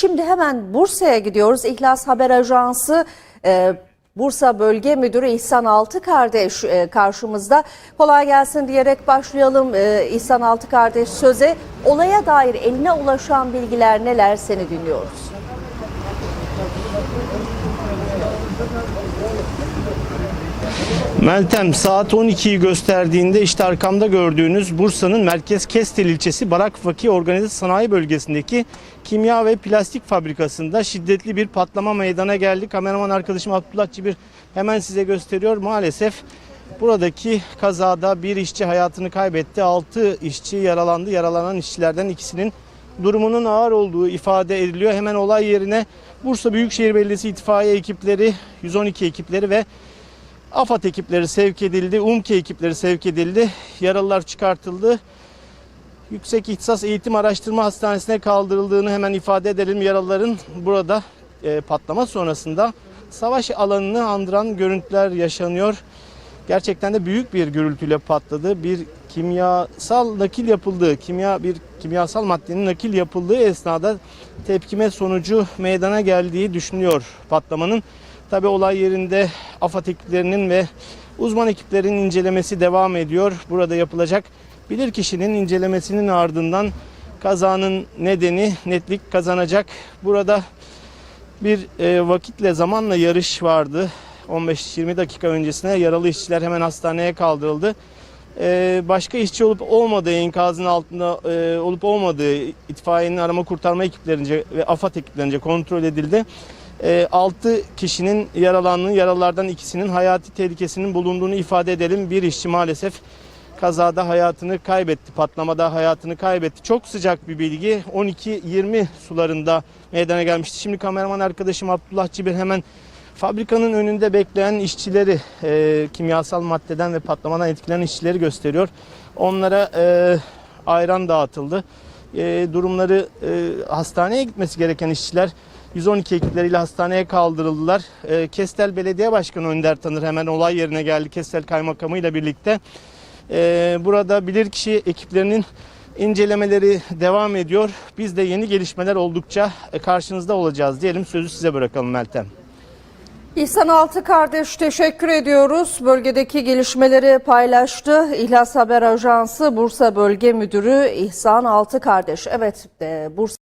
Şimdi hemen Bursa'ya gidiyoruz. İhlas Haber Ajansı e, Bursa Bölge Müdürü İhsan Altı Kardeş e, karşımızda. Kolay gelsin diyerek başlayalım e, İhsan Altı Kardeş söze. Olaya dair eline ulaşan bilgiler neler seni dinliyoruz. Meltem saat 12'yi gösterdiğinde işte arkamda gördüğünüz Bursa'nın merkez Kestel ilçesi Barakfaki Organize Sanayi Bölgesi'ndeki kimya ve plastik fabrikasında şiddetli bir patlama meydana geldi. Kameraman arkadaşım Abdullah Cibir hemen size gösteriyor. Maalesef buradaki kazada bir işçi hayatını kaybetti. 6 işçi yaralandı. Yaralanan işçilerden ikisinin durumunun ağır olduğu ifade ediliyor. Hemen olay yerine Bursa Büyükşehir Belediyesi itfaiye ekipleri, 112 ekipleri ve AFAD ekipleri sevk edildi, UMKE ekipleri sevk edildi. Yaralılar çıkartıldı. Yüksek İhtisas Eğitim Araştırma Hastanesi'ne kaldırıldığını hemen ifade edelim. Yaralıların burada e, patlama sonrasında savaş alanını andıran görüntüler yaşanıyor. Gerçekten de büyük bir gürültüyle patladı. Bir kimyasal nakil yapıldığı, kimya bir kimyasal maddenin nakil yapıldığı esnada tepkime sonucu meydana geldiği düşünülüyor patlamanın. Tabi olay yerinde AFAD ekiplerinin ve uzman ekiplerin incelemesi devam ediyor. Burada yapılacak bilirkişinin incelemesinin ardından kazanın nedeni netlik kazanacak. Burada bir e, vakitle zamanla yarış vardı. 15-20 dakika öncesine yaralı işçiler hemen hastaneye kaldırıldı. E, başka işçi olup olmadığı enkazın altında e, olup olmadığı itfaiyenin arama kurtarma ekiplerince ve AFAD ekiplerince kontrol edildi. 6 kişinin yaralandığını, yaralılardan ikisinin hayati tehlikesinin bulunduğunu ifade edelim. Bir işçi maalesef kazada hayatını kaybetti, patlamada hayatını kaybetti. Çok sıcak bir bilgi. 12-20 sularında meydana gelmişti. Şimdi kameraman arkadaşım Abdullah Cibir hemen fabrikanın önünde bekleyen işçileri, e, kimyasal maddeden ve patlamadan etkilenen işçileri gösteriyor. Onlara e, ayran dağıtıldı. E, durumları e, hastaneye gitmesi gereken işçiler 112 ekipleriyle hastaneye kaldırıldılar. E, Kestel Belediye Başkanı Önder Tanır hemen olay yerine geldi Kestel Kaymakamı ile birlikte. E, burada bilirkişi ekiplerinin incelemeleri devam ediyor. Biz de yeni gelişmeler oldukça e, karşınızda olacağız diyelim. Sözü size bırakalım Meltem. İhsan Altı kardeş teşekkür ediyoruz. Bölgedeki gelişmeleri paylaştı. İhlas Haber Ajansı Bursa Bölge Müdürü İhsan Altı kardeş. Evet e, Bursa